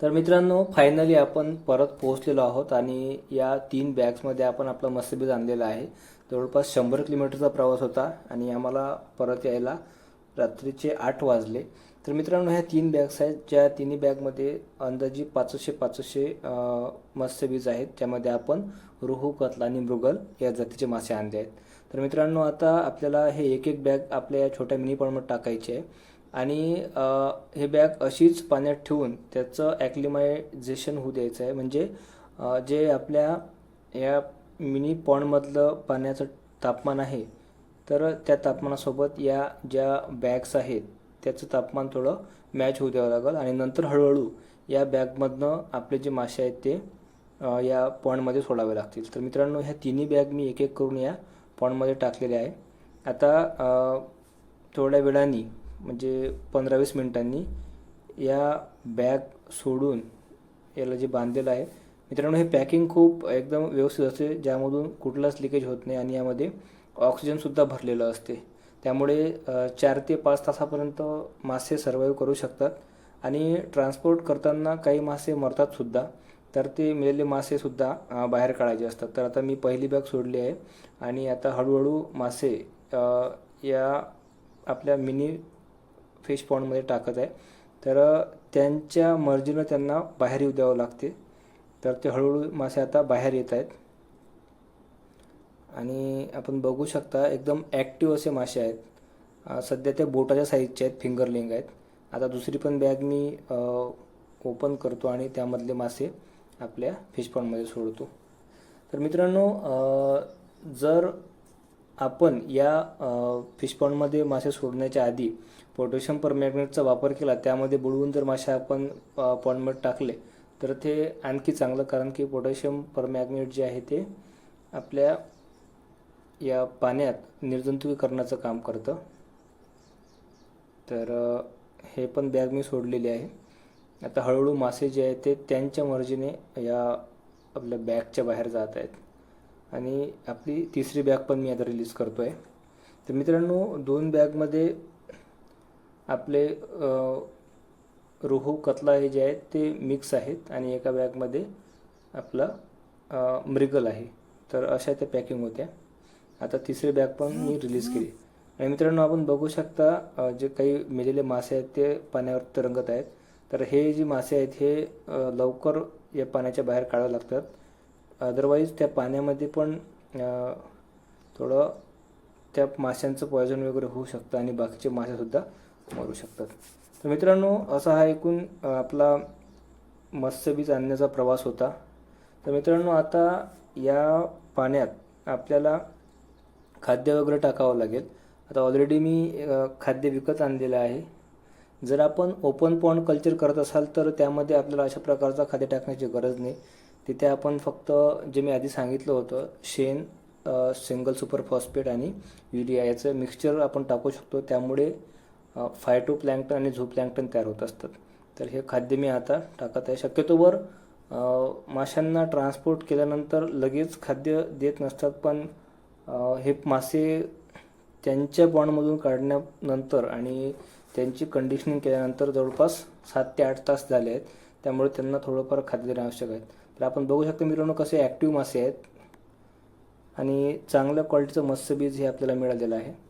तर मित्रांनो फायनली आपण परत पोहोचलेलो आहोत आणि या तीन बॅग्समध्ये आपण आपला मत्स्यबीज आणलेला आहे. जवळपास शंभर किलोमीटरचा प्रवास होता आणि आम्हाला परत यायला रात्रीचे आठ वाजले. तर मित्रांनो ह्या तीन बॅग्स आहेत. ज्या तिन्ही बॅगमध्ये अंदाजे पाचशे पाचशे मत्स्यबीज आहेत. ज्यामध्ये आपण रुहू कतला आणि मृगल या जातीचे मासे आणले आहेत. तर मित्रांनो आता आपल्याला हे एक एक बॅग आपल्या या छोट्या मिनी पॉडमध्ये टाकायचे आहे. आणि हे बॅग अशीच पाण्यात ठेवून त्याचं ॲक्लिमायझेशन होऊ द्यायचं आहे. म्हणजे जे आपल्या या मिनी पॉन्डमधलं पाण्याचं तापमान आहे तर त्या तापमानासोबत या ज्या बॅग्स आहेत त्याचं तापमान थोडं मॅच होऊ द्यावं लागेल. आणि नंतर हळूहळू या बॅगमधनं आपले जे मासे आहेत ते या पॉन्डमध्ये सोडावे लागतील. तर मित्रांनो ह्या तिन्ही बॅग मी एक एक करून या पॉन्डमध्ये टाकलेल्या आहे. आता थोड्या वेळाने म्हणजे पंधरा वीस मिनिटांनी या बॅग सोडून याला जे बांधलेलं आहे मित्रांनो हे पॅकिंग खूप एकदम व्यवस्थित असते ज्यामधून कुठलाच लिकेज होत नाही आणि यामध्ये ऑक्सिजनसुद्धा भरलेलं असते. त्यामुळे चार ते पाच तासापर्यंत मासे सर्वाईव्ह करू शकतात आणि ट्रान्सपोर्ट करताना काही मासे मरतात सुद्धा तर ते मिळालेले मासेसुद्धा बाहेर काढायचे असतात. तर आता मी पहिली बॅग सोडली आहे आणि आता हळूहळू मासे या आपल्या मिनी फिश पॉन्डमध्ये टाकत आहे. तर त्यांच्या मर्जीनं त्यांना बाहेर येऊ द्यावं लागते. तर ते हळूहळू मासे आता बाहेर येत आहेत. आणि आपण बघू शकता एकदम ॲक्टिव्ह असे मासे आहेत. सध्या त्या बोटाच्या साईजचे आहेत फिंगरलिंग आहेत. आता दुसरी पण बॅग मी ओपन करतो आणि त्यामधले मासे आपल्या फिश पॉन्डमध्ये सोडतो. तर मित्रांनो जर आपण या फिशपॉन्डमध्ये मासे सोडण्याच्या आधी पोटॅशियम परमॅग्नेटचा वापर केला त्यामध्ये बुडवून जर मासे आपण पॉन्डमध्ये टाकले तर ते आणखी चांगलं कारण की पोटॅशियम परमॅग्नेट जे आहे ते आपल्या या पाण्यात निर्जंतुकीकरणाचं काम करतं. तर हे पण बॅग मी सोडलेली आहे. आता हळूहळू मासे जे आहेत ते त्यांच्या मर्जीने या आपल्या बॅगच्या बाहेर जात आहेत. आणि आपली तिसरी बॅग पण मी आता रिलीज करतो आहे तर मित्रांनो दोन बॅगमध्ये आपले रोहू कतला हे जे आहेत ते मिक्स आहेत आणि एका बॅगमध्ये आपला मृगल आहे. तर अशा त्या पॅकिंग होत्या. आता तिसरी बॅग पण मी रिलीज केली. आणि मित्रांनो आपण बघू शकता जे काही मेलेले मासे आहेत ते पाण्यावर तरंगत आहेत. तर हे जे मासे आहेत हे लवकर या पाण्याच्या बाहेर काढावे लागतात. अदरवाईज त्या पाण्यामध्ये पण थोडं त्या माशांचं पॉयझन वगैरे होऊ शकतं आणि बाकीचे मासेसुद्धा मरू शकतात. तर मित्रांनो असा हा एकूण आपला मत्स्यबीज आणण्याचा प्रवास होता. तर मित्रांनो आता या पाण्यात आपल्याला खाद्य वगैरे टाकावं लागेल. आता ऑलरेडी मी खाद्य विकत आणलेलं आहे. जर आपण ओपन पॉन्ड कल्चर करत असाल तर त्यामध्ये आपल्याला अशा प्रकारचा खाद्य टाकण्याची गरज नाही. तिथे आपण फक्त जे मी आधी सांगितलं होतं शेण सिंगल सुपर फॉस्फेट आणि युरिया याचं मिक्सचर आपण टाकू शकतो. त्यामुळे फायटो प्लँक्टन आणि झू प्लँक्टन तयार होत असतात. तर हे खाद्य मी आता टाकत आहे. शक्यतोवर माशांना ट्रान्सपोर्ट केल्यानंतर लगेच खाद्य देत नसतात पण हे मासे त्यांच्या बॉन्डमधून काढण्यानंतर आणि त्यांची कंडिशनिंग केल्यानंतर जवळपास सात ते आठ तास झाले आहेत. त्यामुळे त्यांना थोडंफार खाद्य देणे आवश्यक आहे. तर आपण बघू शकतो मित्रांनो कसे ॲक्टिव्ह मासे आहेत. आणि चांगल्या क्वालिटीचं मत्स्यबीज हे आपल्याला मिळालेलं आहे.